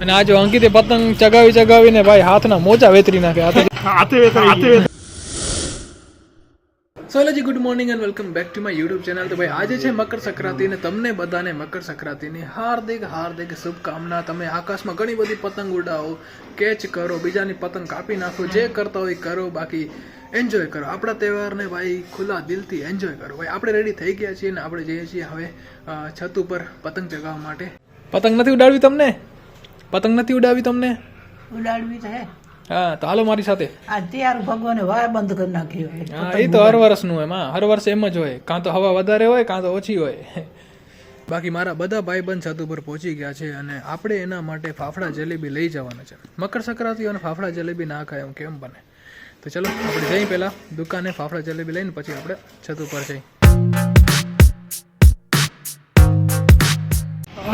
અને આ જો અંકિતે પતંગ ચગાવી ચગાવીને ભાઈ હાથના મોજા વેતરી નાખે હાથે હાથે hello ji good morning and welcome back to my YouTube channel તો ભાઈ આજે છે મકર સંક્રાંતિ અને તમને બધાને મકર સંક્રાંતિની હાર્દિક હાર્દિક શુભકામના તમે આકાશમાં ઘણી બધી પતંગ ઉડાવો કેચ કરો, બીજાની પતંગ કાપી નાખો, જે કરતા હોય કરો, બાકી એન્જોય કરો. આપણા તહેવારને ભાઈ, ખુલ્લા દિલથી એન્જોય કરો. ભાઈ, આપણે રેડી થઈ ગયા છીએ અને આપણે જઈએ છીએ હવે છત ઉપર પતંગ ચગાવવા માટે. પતંગ નથી ઉડાડવી તમને? પતંગ નથી ઉડાવી તમને? ઉડાડવી હે. હા તો હાલો મારી સાથે. આ તૈયાર ભગવાને વાય બંધ કરી નાખ્યો હા એ તો હર વર્ષનું એમાં હા હર વર્ષ એમ જ હોય. કાં તો હવા વધારે હોય કાં તો ઓછી હોય. બાકી મારા બધા ભાઈબંધ છત ઉપર પહોંચી ગયા છે અને આપણે એના માટે ફાફડા જલેબી લઈ જવાના છે. મકર સંક્રાંતિ અને ફાફડા જલેબી ના ખાય એમ કેમ બને? તો ચલો આપણે જઈ પહેલાં દુકાને ફાફડા જલેબી લઈને પછી આપણે છત ઉપર જઈ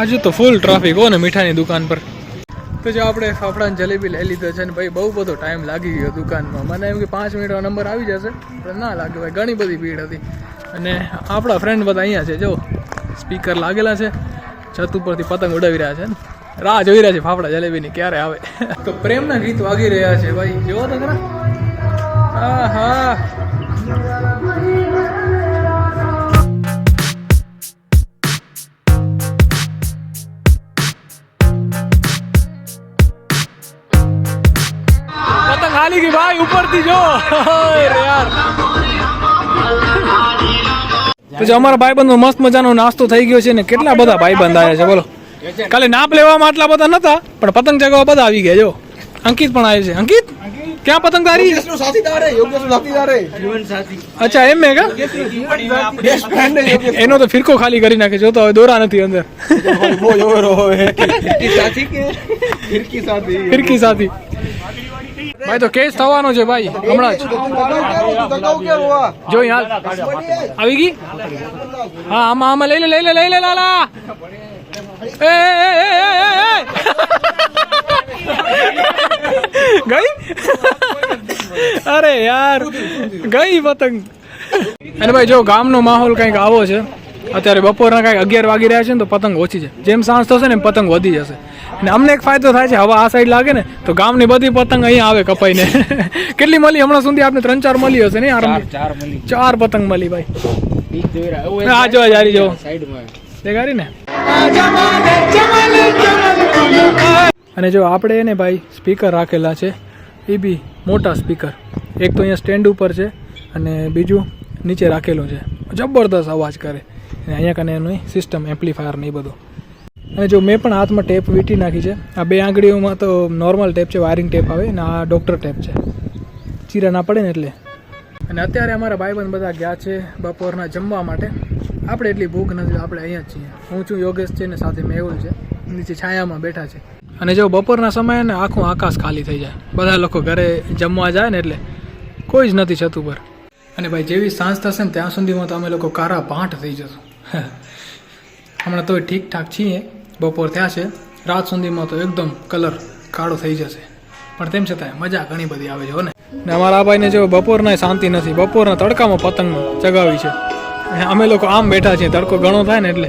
આજે તો ફૂલ ટ્રાફિક હો ને મીઠાની દુકાન પર. તો જો આપણે ફાફડાની જલેબી લઈ લીધો છે ને ભાઈ બહુ બધો ટાઈમ લાગી ગયો દુકાનમાં. મને એમ કે પાંચ મિનિટનો નંબર આવી જશે, પણ ના લાગ્યો ભાઈ, ઘણી બધી ભીડ હતી. અને આપણા ફ્રેન્ડ બધા અહીંયા છે, જો સ્પીકર લાગેલા છે, છત ઉપરથી પતંગ ઉડાવી રહ્યા છે ને. રાહ જોઈ રહ્યા છે ફાફડા જલેબીની, ક્યારે આવે. તો પ્રેમના ગીત વાગી રહ્યા છે ભાઈ. જોવો તો ખરા હા હા હાલી ગઈ ભાઈ ઉપરથી જો. તો જો અમારા ભાઈબંધનો મસ્ત મજાનો નાસ્તો થઈ ગયો છે ને કેટલા બધા ભાઈબંધ આવ્યા છે બોલો. ખાલી નાપ લેવામાં આટલા બધા નતા પણ પતંગ ચગાવવા બધા આવી ગયા જો. અંકિત પણ આવે છે. અંકિત ક્યાં પતંગ તારી? અચ્છા એમ મેં એનો તો ફિરકો ખાલી કરી નાખે જો તો હવે દોરા નથી અંદર. ફિરકી સાથી. ભાઈ, તો કેસ થવાનો છે ભાઈ, હમણાં જ. જો યાર આવી ગઈ? હા, આમાં આમાં લઈ લે લઈ લે લઈ લે, લાલા. એ. ગઈ? અરે યાર, ગઈ પતંગ. અને ભાઈ, જો ગામનો માહોલ કંઈક આવો છે. અત્યારે બપોરના કાંઈક અગિયાર વાગી રહ્યા છે ને તો પતંગ ઓછી છે. જેમ સાંજ થશે ને પતંગ વધી જશે. અને અમને એક ફાયદો થાય છે હવા આ સાઈડ લાગે ને તો ગામની બધી પતંગ અહીંયા આવે કપાઈને. કેટલી મળી? હમણાં સુધી આપણે ત્રણ ચાર મળી હશે ને આરામ ચાર પતંગ મળી ભાઈ. આ જો જારી જો. દેખાડી ને. અને જો આપણે એને ભાઈ સ્પીકર રાખેલા છે એ બી મોટા સ્પીકર એક તો અહીંયા સ્ટેન્ડ ઉપર છે અને બીજું નીચે રાખેલું છે. જબરદસ્ત અવાજ કરે. અને અહીંયા કને એનું સિસ્ટમ એમ્પ્લીફાયર ને એ બધું. અને જો મેં પણ હાથમાં ટેપ વીંટી નાખી છે, આ બે આંગળીઓમાં તો નોર્મલ ટેપ છે વાયરિંગ ટેપ આવે અને આ ડૉક્ટર ટેપ છે. ચીરા ના પડે ને એટલે. અને અત્યારે અમારા ભાઈબંધ બધા ગયા છે બપોરના જમવા માટે. આપણે એટલી ભૂખ નથી, આપણે અહીંયા જ છીએ. હું છું યોગેશ છે ને સાથે મેહુલ છે. નીચે છાયામાં બેઠા છે. અને જો બપોરના સમયે ને આખું આકાશ ખાલી થઈ જાય. બધા લોકો ઘરે જમવા જાય ને એટલે કોઈ જ નથી છત ઉપર અને ભાઈ, જેવી સાંજ થશે ને ત્યાં સુધીમાં તો અમે લોકો કારા પાંઠ થઈ જશું. હમણાં તો ઠીક ઠાક છીએ. બપોર થયા છે, રાત સુધીમાં તો એકદમ કલર કાળો થઈ જશે. પણ તેમ છતાં મજા ઘણી બધી આવે છે ને? ને અમારા ભાઈને જો બપોરના શાંતિ નથી, બપોરના તડકામાં પતંગ ચગાવી છે. અમે લોકો આમ બેઠા છીએ, તડકો ઘણો થાય ને એટલે.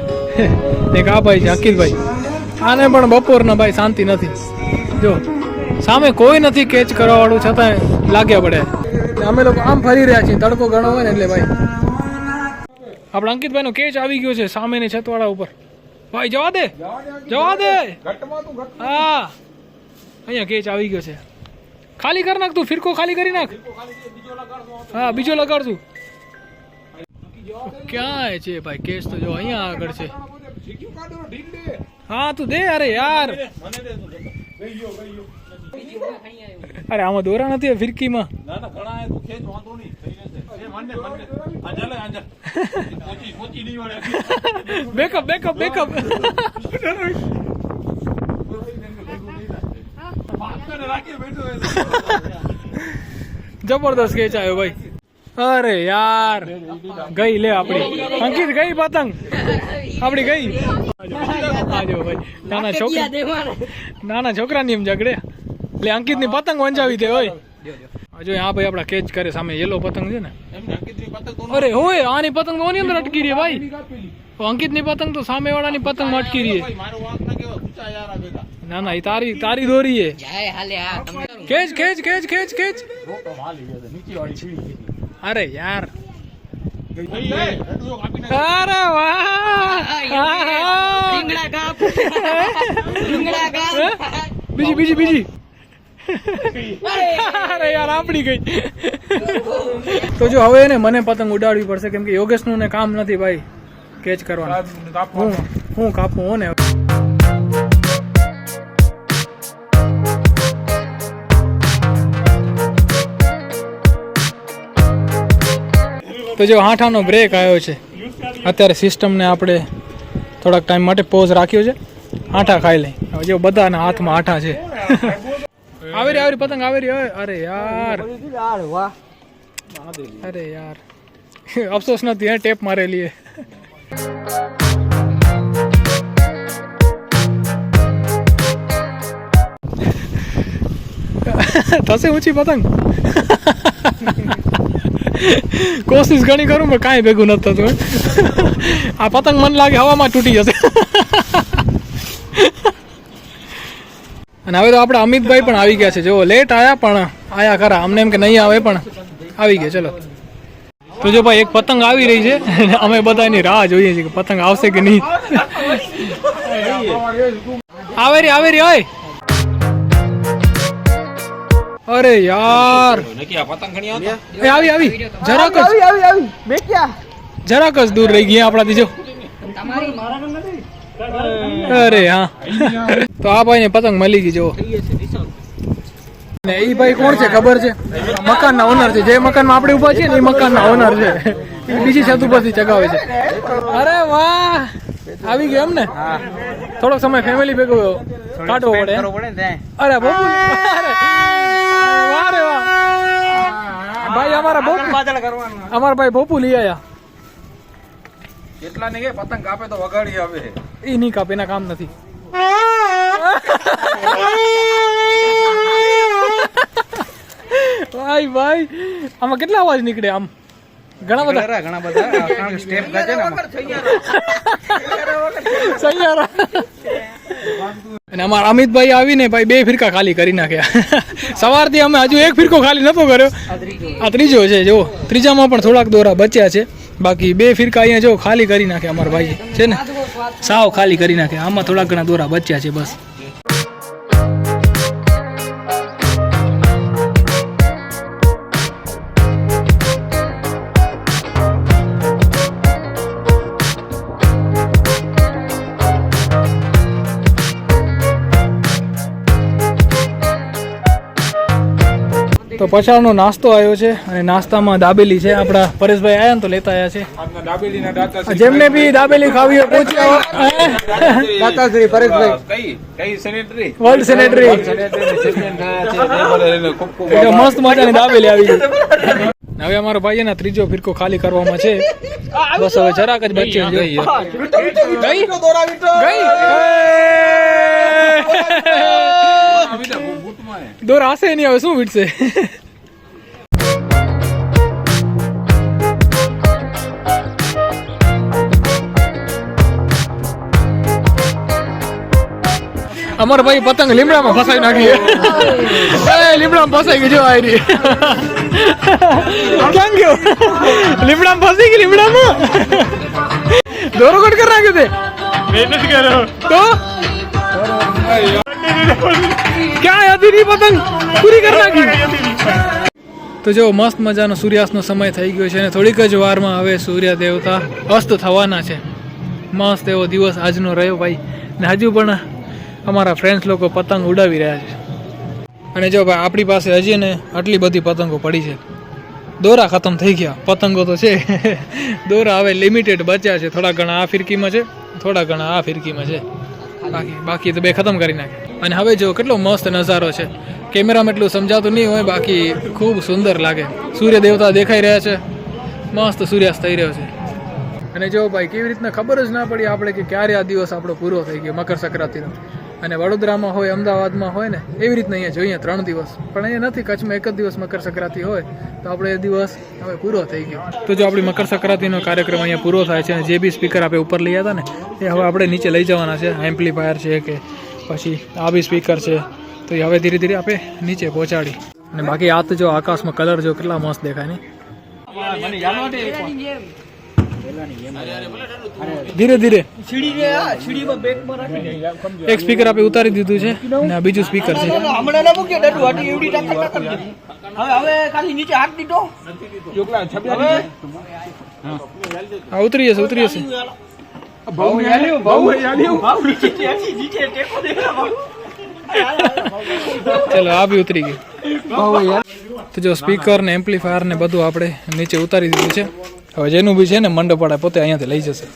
એક આ ભાઈ છે અંકિતભાઈ આને પણ બપોરના ભાઈ શાંતિ નથી. જો, સામે કોઈ નથી કેચ કરવા વાળું છતાંય લાગ્યા પડે. અમે લોકો આમ ફરી રહ્યા છીએ, તડકો ઘણો હોય ને એટલે ભાઈ. આપણા અંકિતભાઈનો કેચ આવી ગયો છે, સામેની છતવાળા ઉપર. ભાઈ, જવા દે. જવા દે. હા. અહીંયા કેચ આવી ગયો છે. ખાલી કરી નાખ તું, ફિરકો ખાલી કરી નાખ. હા, બીજો લગાડશું ક્યાં છે ભાઈ કેસ તો જો અહીંયા આગળ છે. હા, તું દે અરે યાર. અરે, આમાં દોરા નથી ફિરકીમાં. બેકઅપ બેકઅપ બેકઅપ જબરદસ્ત કેચ આવ્યો ભાઈ. અરે યાર. ગઈ લે આપડી અંકિત ગઈ પતંગ? આપડી ગઈ? આજો ભાઈ નાના છોકરા નાના છોકરાની એમ ઝઘડે. એટલે અંકિતની પતંગ વંચાવી દે હોય જો આ ભાઈ આપડા કેચ કરે સામે યેલો પતંગ છે ને. અરે હોય આની પતંગ તો ઓની અંદર અટકી રહી ભાઈ. અંકિતની પતંગ તો સામેવાળાની પતંગ અટકી રહી ના ના એ તારી તારી દોરી છે જાય હાલે આ તમે ખેંચ ખેંચ ખેંચ ખેંચ ખેંચ. અરે યાર. અરે વાહ! બીજી બીજી બીજી. અરે યાર આપડી ગઈ. તો જો હવે ને મને પતંગ ઉડાડવી પડશે કેમ કે યોગેશનું ને કામ નથી ભાઈ કેચ કરવાનું. હું હું કાપું હો ને તો જો આઠાનો બ્રેક આવ્યો છે. અત્યારે સિસ્ટમને આપણે થોડાક ટાઈમ માટે પોઝ રાખ્યો છે. આઠા ખાઈ લઈ. હવે જો બધાના હાથમાં આઠા છે. આવી રહી આવી પતંગ આવી રહી અરે યાર. અરે યાર. અફસોસ નથી, હે, ટેપ મારેલી થશે ઊંચી પતંગ? કોશિશ ઘણી કરું, પણ કાંઈ ભેગું નથી થતું આ પતંગ મને લાગે હવામાં તૂટી જશે. અને હવે તો આપણે અમિતભાઈ પણ આવી ગયા છે. જો લેટ આયા પણ આયા ખરા. અમને એમ કે નહીં આવે પણ આવી ગયા. ચલો. તો જો ભાઈ એક પતંગ આવી રહી છે. અમે બધા એની રાહ જોઈએ છીએ કે પતંગ આવશે કે નહીં. આવે રે આવે રે હોય અરે યાર. એ આવી આવી. જરાક જ. જરાક જ દૂર રહી ગયા આપણાથી જો. અરે, હા. તો આ ભાઈ ને પતંગ મળી ગઈ જો ને એ ભાઈ કોણ છે, ખબર છે? મકાન ના ઓનર છે. જે મકાનમાં આપણે ઊભા છીએ ને એ મકાન ના ઓનર છે બીજી છત ઉપરથી ચગાવે છે. અરે વાહ! આવી ગયો એમ ને? થોડોક સમય ફેમિલી ભેગો કાઢવો પડે અરે બહુ અમારા બહુ અમારા ભાઈ બોપુ લઈ આયા. કેટલા નહીં પતંગ કાપે તો વગાડી આવે. એ નહીં કાપે એના કામ નથી. ભાઈ ભાઈ આમાં કેટલા અવાજ નીકળે આમ? ઘણા બધા. ઘણા બધા. સ્ટેપ ગાજે ને સૈયારા. અને અમારા અમિતભાઈ આવીને ભાઈ બે ફિરકા ખાલી કરી નાખ્યા. સવારથી અમે હજુ એક ફિરકો ખાલી નતો કર્યો. આ ત્રીજો છે જો ત્રીજામાં પણ થોડાક દોરા બચ્યા છે. બાકી બે ફિરકા અહીંયા જો ખાલી કરી નાખે અમારા ભાઈ છે ને? સાવ ખાલી કરી નાખે. આમાં થોડા ઘણા દોરા બચ્યા છે બસ. તો પછાડનો નાસ્તો આવ્યો છે અને નાસ્તામાં દાબેલી છે. આપણા પરેશભાઈ આયા ને તો લેતા આવ્યા છે. આમના દાબેલીના દાતા જેમને બી દાબેલી ખાવી હોય પૂછી. આવો. દાતાશ્રી પરેશભાઈ. કઈ? કઈ સેનેટરી? World sanitary. મસ્ત મજાની દાબેલી આવી ગઈ. હવે અમારો ભાઈ એના ત્રીજો ફિરકો ખાલી કરવામાં છે. બસ હવે જરાક જ બચ્ચે છે. ગઈ. ગઈ? દોર આશે નહીં હવે શું વીટશે? અમારો ભાઈ પતંગ લીમડામાં ફસાઈ નાખી. એ લીમડામાં ફસાઈ ગઈ જો આયરી કેમ ગયો? લીમડામાં ફસી ગઈ લીમડામાં? દોરો કટ કરી નાખ્યો તે. મેં નથી કર્યો. તો? ક્યાં હતી પતંગ પૂરી કરી નાખી. તો જો મસ્ત મજાનો સૂર્યાસ્તનો સમય થઈ ગયો છે અને થોડીક જ વારમાં હવે સૂર્ય દેવતા અસ્ત થવાના છે. મસ્ત એવો દિવસ આજનો રહ્યો ભાઈ. ને હજુ પણ અમારા ફ્રેન્ડ્સ લોકો પતંગ ઉડાવી રહ્યા છે. અને જો ભાઈ, આપણી પાસે હજી ને આટલી બધી પતંગો પડી છે. દોરા ખતમ થઈ ગયા. પતંગો તો છે. દોરા હવે લિમિટેડ બચ્યા છે. થોડા ઘણા આ ફિરકીમાં છે, થોડા ઘણા આ ફિરકીમાં છે. બાકી બાકી તો બે ખતમ કરી નાખે અને હવે જો કેટલો મસ્ત નજારો છે. કેમેરામાં એટલું સમજાતું નહીં હોય, બાકી ખૂબ સુંદર લાગે. સૂર્ય દેવતા દેખાઈ રહ્યા છે. મસ્ત સૂર્યાસ્ત થઈ રહ્યો છે. અને જો ભાઈ, કેવી રીતના ખબર જ ના પડી આપણે કે ક્યારે આ દિવસ આપણો પૂરો થઈ ગયો, મકર સંક્રાંતિનો. અને વડોદરામાં હોય, અમદાવાદમાં હોય ને, એવી રીતના અહીંયા જોઈએ, ત્રણ દિવસ. પણ અહીંયા નથી, કચ્છમાં એક જ દિવસ મકર સંક્રાંતિ હોય, તો આપણે એ દિવસ હવે પૂરો થઈ ગયો. તો જો આપણી મકર સંક્રાંતિનો કાર્યક્રમ અહીંયા પૂરો થાય છે, અને જે બી સ્પીકર આપણે ઉપર લઈ હતા ને, એ હવે આપણે નીચે લઈ જવાના છે. એમ્પ્લીફાયર છે કે પછી આ બી સ્પીકર છે, તો એ હવે ધીરે ધીરે આપણે નીચે પહોંચાડી. અને બાકી આ જો આકાશમાં કલર જો કેટલા મસ્ત દેખાય ને. ધીરે ધીરે. એક સ્પીકર આપણે ઉતારી દીધું છે, અને બીજું સ્પીકર છે. ઉતરી જશે ઉતરી જશે. ચલો આ બી ઉતરી ગયું તો જો સ્પીકર ને એમ્પ્લીફાયર ને બધું આપણે નીચે ઉતારી દીધું છે. હવે જેનું બી છે ને મંડપાડા પોતે અહીંયાથી લઈ જશે.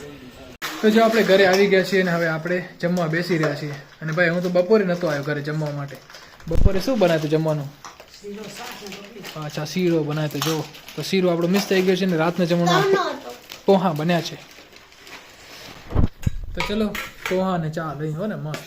તો જો આપણે ઘરે આવી ગયા છીએ અને હવે આપણે જમવા બેસી રહ્યા છીએ. અને ભાઈ હું તો બપોરે નહોતો આવ્યો ઘરે જમવા માટે. બપોરે શું બનાવ્યું જમવાનું? અચ્છા શીરો બનાવ્યો તો જો તો શીરો આપણો મિસ થઈ ગયો છે ને રાતને જમવાનું પોહા બન્યા છે. તો ચલો, પોહા અને ચા લઈ, હો ને, મસ્ત.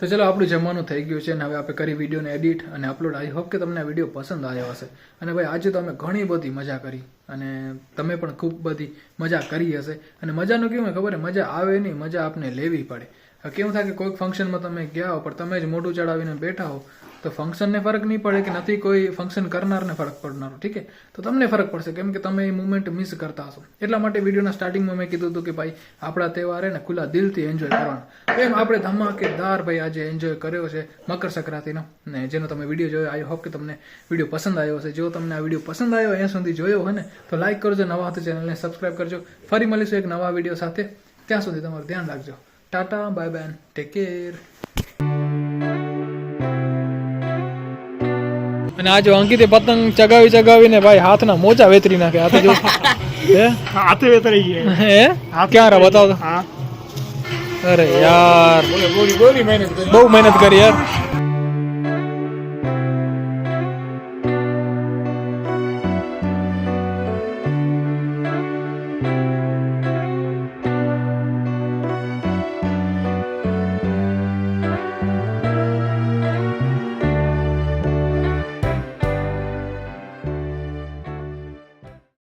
તો ચલો, આપણું જમવાનું થઈ ગયું છે અને હવે આપણે કરી વિડીયોને એડિટ અને અપલોડ આઈ હોપ કે તમને આ વીડિયો પસંદ આવ્યો હશે. અને ભાઈ, આજે તો અમે ઘણી બધી મજા કરી. અને તમે પણ ખૂબ બધી મજા કરી હશે. અને મજાનું કેવું હોય ખબર મજા આવે નહીં, મજા આપને લેવી પડે. કેવું થાય કે કોઈક ફંક્શનમાં તમે ગયા હો, પણ તમે જ મોઢું ચડાવીને બેઠા હો, તો ફંક્શનને ફરક નહીં પડે કે નથી કોઈ ફંક્શન કરનારને ફરક પડનારો, ઠીક છે? તો તમને ફરક પડશે, કેમ કે તમે એ મુમેન્ટ મિસ કરતા હશો. એટલા માટે વિડીયોના સ્ટાર્ટિંગમાં મેં કીધું હતું કે ભાઈ, આપણા તહેવાર ને ખુલ્લા દિલથી એન્જોય કરવાનો. એમ આપણે ધમાકેદાર ભાઈ આજે એન્જોય કર્યો છે મકર સંક્રાંતિનો. ને જેનો તમે વીડિયો જોયો આઈ હોપ કે તમને વીડિયો પસંદ આવ્યો હશે. જો તમને આ વીડિયો પસંદ આવ્યો, અહીંયા સુધી જોયો હોય ને તો લાઈક કરજો નવા હતો ચેનલને સબસ્ક્રાઈબ કરજો. ફરી મળીશું એક નવા વીડિયો સાથે. ત્યાં સુધી તમારું ધ્યાન રાખજો. Tata bye bye take care અને આ જો અંકિતે પતંગ ચગાવી ચગાવીને ભાઈ હાથના મોજા વેતરી નાખે. હાથે જો હે? હાથે વેતરી ગયા. હે? ક્યાં રહ્યા બતાવો હા. અરે યાર. બહુ મહેનત કરી યાર.